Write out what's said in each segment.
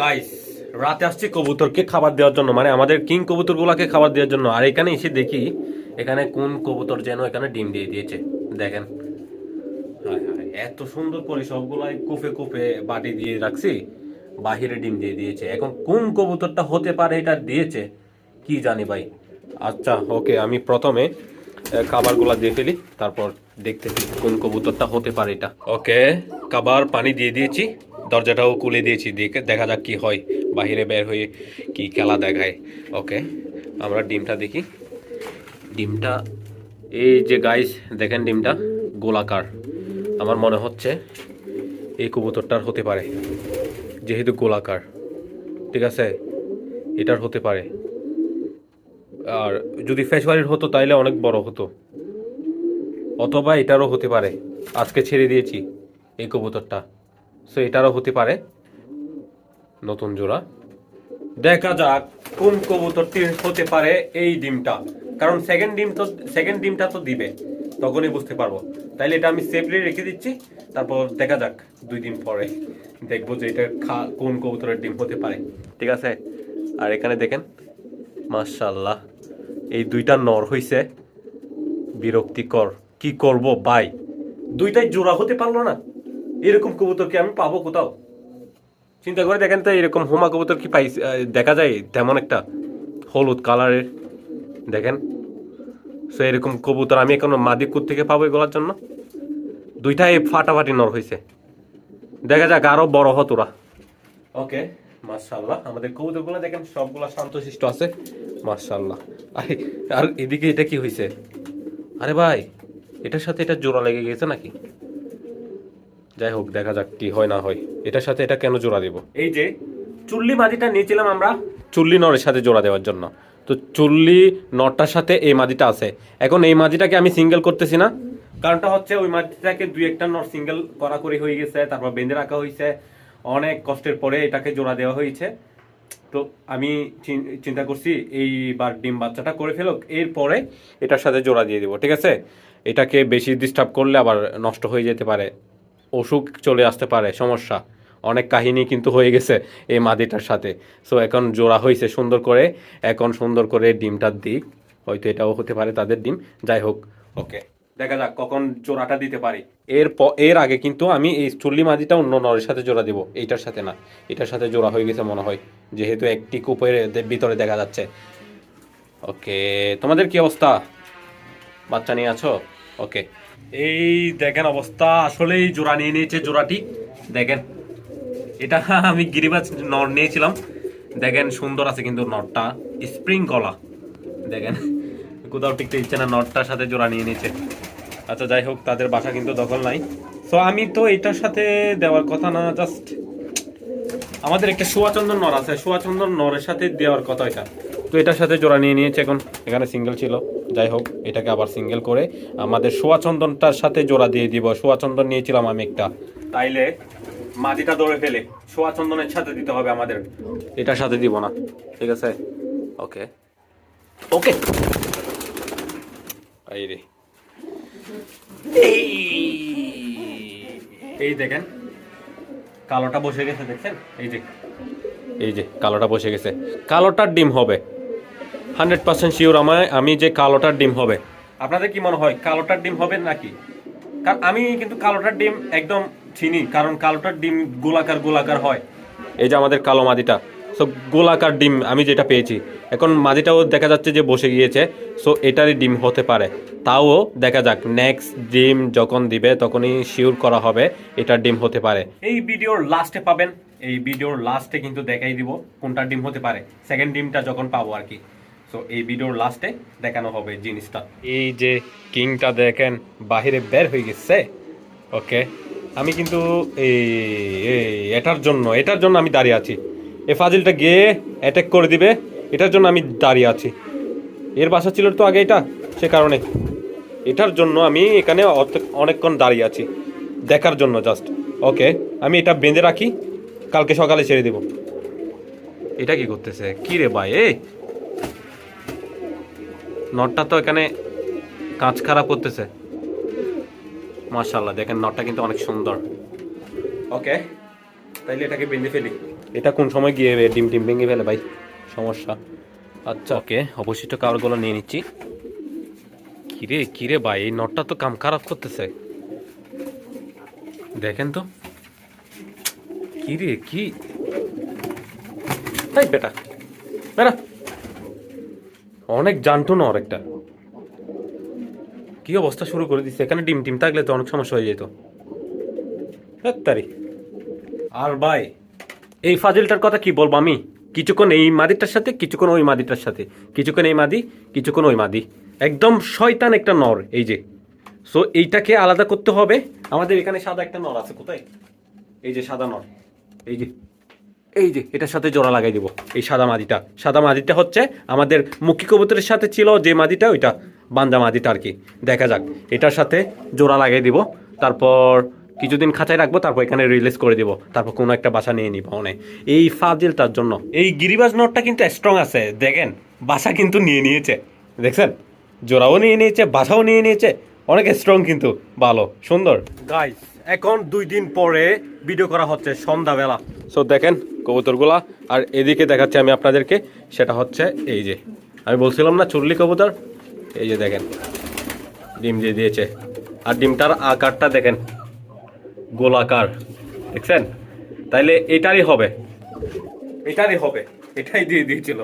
Guys রাতে আসছি কবুতরকে খাবার দেওয়ার জন্য। মানে আমাদের কিং কবুতরগুলোকে খাবার দেওয়ার জন্য। আর এখানে এসে দেখি, এখানে কোন কবুতর যেন এখানে ডিম দিয়ে দিয়েছে। দেখেন। এত সুন্দর করে সবগুলাই কুফে কুফে বাটি দিয়ে রাখছি, বাহিরে ডিম দিয়ে দিয়েছে। এখন কোন কবুতরটা হতে পারে এটা দিয়েছে, কি জানি ভাই। আচ্ছা ওকে, আমি প্রথমে খাবারগুলা দিয়ে ফেলি, তারপর দেখতে কোন কবুতরটা হতে পারে এটা। ওকে, খাবার পানি দিয়ে দিয়েছি। দরজাটাও খুলে দিয়েছি, দেখে দেখা যাক কি হয়। বাহিরে বের হয়ে কি খেলা দেখায়। ওকে, আমরা ডিমটা দেখি। ডিমটা, এই যে গাইস দেখেন ডিমটা, গোলাকার। আমার মনে হচ্ছে এই কবুতরটার হতে পারে, যেহেতু গোলাকার। ঠিক আছে? এটার হতে পারে। আর যদি ফেসবাড়ির হতো, তাইলে অনেক বড় হতো। অথবা এটারও হতে পারে। আজকে ছেড়ে দিয়েছি এই কবুতরটা। সো এটারও হতে পারে নতুন জোড়া। দেখা যাক কোন কবুতরটি হতে পারে এই ডিমটা। কারণ সেকেন্ড ডিম তো সেকেন্ড ডিমটা তো দিবে, তখনই বুঝতে পারব। তাইলে এটা আমি সেফলি রেখে দিচ্ছি, তারপর দেখা যাক দুই দিন পরে দেখব যে এটা খা কোন কবুতরের ডিম হতে পারে। ঠিক আছে? আর এখানে দেখেন মাশাল্লাহ এই দুইটা নর হইছে। বিরক্তিকর। কি করব, ভাই? দুইটাই জোড়া হতে পারল না? এরকম কবুতর কি আমি পাবো কোথাও? চিন্তা করে দেখেন তো এরকম হোমা কবুতর কি পাই দেখা যায়? তেমন একটা হলুদ কালারের। দেখেন। সো এরকম কবুতর আমি এখন মাদিকুর থেকে পাবো এগুলোর জন্য। দুইটাই ফাটাফাটি নর হয়েছে দেখা যাক, আরও বড় হত ওরা। ওকে মাশাল্লাহ আমাদের কবুতরগুলো দেখেন, সবগুলা শান্তশিষ্ট আছে। মাশাল্লাহ আরে, আর এদিকে এটা কি হয়েছে আরে ভাই, এটার সাথে এটা জোড়া লেগে গেছে নাকি? যাই হোক দেখা যাক কি হয় না হয়। এটার সাথে এটা কেন জোড়া দেব? এই যে চুল্লি মাদিটা নিয়েছিলাম আমরা। চুল্লি নরের সাথে জোড়া দেওয়ার জন্য। তো চুল্লি নটটার সাথে এই মাদিটা আছে। এখন এই মাদিটাকে আমি সিঙ্গেল করতেছি না। কারণটা হচ্ছে ওই মাদিটাকে দুই একটা নট সিঙ্গেল করাকরি হয়ে গেছে তারপর বেঁধে রাখা হয়েছে। অনেক কষ্টের পরে এটাকে জোড়া দেওয়া হয়েছে। তো আমি চিন- চিন্তা করছি এইবার ডিম বাচ্চাটা করে ফেলুক এরপরে এটার সাথে জোড়া দিয়ে দিব ঠিক আছে? এটাকে বেশি ডিস্টার্ব করলে আবার নষ্ট হয়ে যেতে পারে। অসুখ চলে আসতে পারে, সমস্যা। অনেক কাহিনী কিন্তু হয়ে গেছে এই মাদিটার সাথে। সো এখন জোড়া হয়েছে সুন্দর করে। এখন সুন্দর করে ডিমটার দিক। হয়তো এটাও হতে পারে তাদের ডিম। যাই হোক, ওকে। দেখা যাক কখন জোড়াটা দিতে পারি। এর এর আগে কিন্তু আমি এই চুল্লি মাদিটা অন্য নরের সাথে জোড়া দিব। এইটার সাথে না। এটার সাথে জোড়া হয়ে গেছে মনে হয়। যেহেতু একটি কূপের ভিতরে দেখা যাচ্ছে। ওকে, তোমাদের কি অবস্থা? বাচ্চা নিয়ে আছো? ওকে। এই দেখেন অবস্থা, আসলেই জোড়া নিয়ে নিয়েছে জোড়াটি। দেখেন, এটা আমি গিরিবাজ নর নিয়েছিলাম। দেখেন, সুন্দর আছে কিন্তু নটটা স্প্রিং কলা দেখেন, কোথাও টিকতে ইচ্ছে না নটটার সাথে জোড়া নিয়ে নিয়েছে। আচ্ছা যাই হোক, তাদের বাসা কিন্তু দখল নাই। তো আমি তো এটার সাথে দেওয়ার কথা না জাস্ট আমাদের একটা সুয়াচন্দন নর আছে, সুয়াচন্দন নরের সাথে দেওয়ার কথা এটা। তো এটার সাথে জোড়া নিয়ে নিয়েছে এখন। এখানে সিঙ্গেল ছিল। যাই হোক, এটাকে আবার সিঙ্গেল করে আমাদের সুয়াচন্দনটার সাথে জোড়া দিয়ে দিব। সুয়াচন্দন নিয়েছিলাম আমি একটা। তাইলে মাটিটা ধরে ফেলে সুয়াচন্দনের সাথে দিতে হবে আমাদের। এটার সাথে দিব না। ঠিক আছে? ওকে ওকে এই রে। এই দেখেন। কালোটা বসে গেছে, দেখছেন? এই যে। এই যে, কালোটা বসে গেছে। কালোটার ডিম হবে। হান্ড্রেড পার্সেন্ট শিওর আমায়, আমি যে কালোটার ডিম হবে। আপনাদের কি মনে হয়, কালোটার ডিম হবে নাকি? কারণ আমি কিন্তু কালোটার ডিম একদম চিনি, কারণ কালোটার ডিম গোলাকার গোলাকার হয়। এই যে আমাদের কালো মাদিটা। সো গোলাকার ডিম আমি যেটা পেয়েছি। এখন মাদিটাও দেখা যাচ্ছে যে বসে গিয়েছে। সো এটারই ডিম হতে পারে। তাও দেখা যাক নেক্সট ডিম যখন দিবে, তখনই শিওর করা হবে এটার ডিম হতে পারে। এই ভিডিওর লাস্টে পাবেন। এই ভিডিওর লাস্টে কিন্তু দেখাই দিব কোনটা ডিম হতে পারে। সেকেন্ড ডিমটা যখন পাবো আর কি। সো এই ভিডিওর লাস্টে দেখানো হবে জিনিসটা। এই যে কিংটা দেখেন বাহিরে বের হয়ে গেছে। ওকে আমি কিন্তু এই এটার জন্য এটার জন্য আমি দাঁড়িয়ে আছি। এ ফাজিলটা গিয়ে অ্যাটাক করে দিবে এটার জন্য আমি দাঁড়িয়ে আছি। এর বাসা ছিল তো আগে এটা সে কারণে। এটার জন্য আমি এখানে অনেকক্ষণ দাঁড়িয়ে আছি দেখার জন্য জাস্ট ওকে আমি এটা বেঁধে রাখি কালকে সকালে ছেড়ে দেব। এটা কি করতেছে? কি রে ভাই এই? নটটা তো এখানে কাঁচ খারাপ করতেছে। মাশাল্লাহ দেখেন নটটা কিন্তু অনেক সুন্দর। ওকে তাইলে এটাকে বেঁধে ফেলি। এটা কোন সময় গিয়ে ডিম টিম ভেঙে ফেলে ভাই? সমস্যা। আচ্ছা। ওকে অবশিষ্ট কাপড়গুলো নিয়ে নিচ্ছি। কিরে কিরে ভাই এই নটটা তো কাম খারাপ করতেছে। দেখেন তো। কিরে কি? তাই বেটা বেটা অনেক জানতো না একটা কি অবস্থা শুরু করে দিচ্ছে এখানে ডিম টিম থাকলে তো অনেক সমস্যা হয়ে যেত। তারি আর ভাই, এই ফাজিলটার কথা কি বলব আমি? কিছুক্ষণ এই মাদিটার সাথে, কিছুক্ষণ ওই মাদিটার সাথে। কিছুক্ষণ এই মাদি, কিছুক্ষণ ওই মাদি। একদম শয়তান একটা নর এই যে। সো এইটাকে আলাদা করতে হবে। আমাদের এখানে সাদা একটা নর আছে কোথায়? এই যে সাদা নর। এই যে। এই যে এটার সাথে জোড়া লাগাই দিব এই সাদা মাদিটা। সাদা মাদিটা হচ্ছে আমাদের মুখী কবুতরের সাথে ছিল যে মাদিটা ওইটা বান্দা মাদিটা আর কি। দেখা যাক এটার সাথে জোড়া লাগাই দিব। তারপর কিছুদিন খাঁচায় রাখব তারপর এখানে রিলিজ করে দিব। তারপর কোনো একটা বাসা নিয়ে নিব অনেক। এই ফাজিল তার জন্য এই গিরিবাজ নটটা কিন্তু স্ট্রং আছে দেখেন বাসা কিন্তু নিয়ে নিয়েছে দেখছেন? জোড়াও নিয়ে নিয়েছে বাসাও নিয়ে নিয়েছে অনেক স্ট্রং কিন্তু ভালো সুন্দর। গাইস এখন দুই দিন পরে ভিডিও করা হচ্ছে সন্ধ্যাবেলা। সো দেখেন কবুতরগুলা। আর এদিকে দেখাচ্ছি আমি আপনাদেরকে, সেটা হচ্ছে এই যে। আমি বলছিলাম না চুরলি কবুতর? এই যে দেখেন, ডিম দিয়ে দিয়েছে। আর ডিমটার আকারটা দেখেন, গোলাকার, দেখছেন? তাইলে এটারই হবে। এটারই হবে, এটাই দিয়ে দিয়েছিল।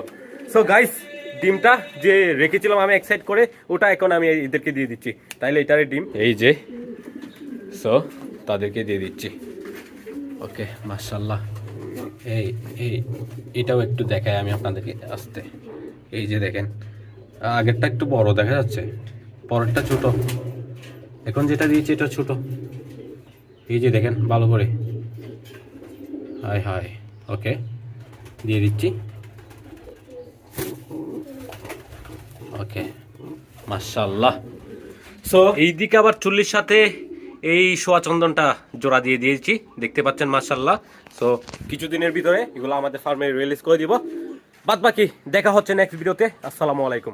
সো গাইস ডিমটা যে রেখেছিলাম আমি এক্সাইট করে, ওটা এখন আমি এদেরকে দিয়ে দিচ্ছি। তাইলে এটারই ডিম। এই যে সো তাদেরকে দিয়ে দিচ্ছি। ওকে মার্শাল্লাহ এই এই, এটাও একটু দেখাই আমি আপনাদেরকে আসতে। এই যে দেখেন, আগেরটা একটু বড় দেখা যাচ্ছে, পরেরটা ছোট। এখন যেটা দিয়েছি এটা ছোট। এই যে দেখেন, ভালো করে। হাই হাই ওকে, দিয়ে দিচ্ছি। ওকে মাশাল্লাহ সো এই দিকে আবার চুল্লির সাথে এই সোয়া চন্দনটা জোড়া দিয়ে দিয়েছি। দেখতে পাচ্ছেন মাশাল্লাহ সো কিছুদিনের ভিতরে এগুলো আমাদের ফার্মে রিলিজ করে দিব। বাদ বাকি দেখা হচ্ছে নেক্সট ভিডিওতে আসসালামু আলাইকুম।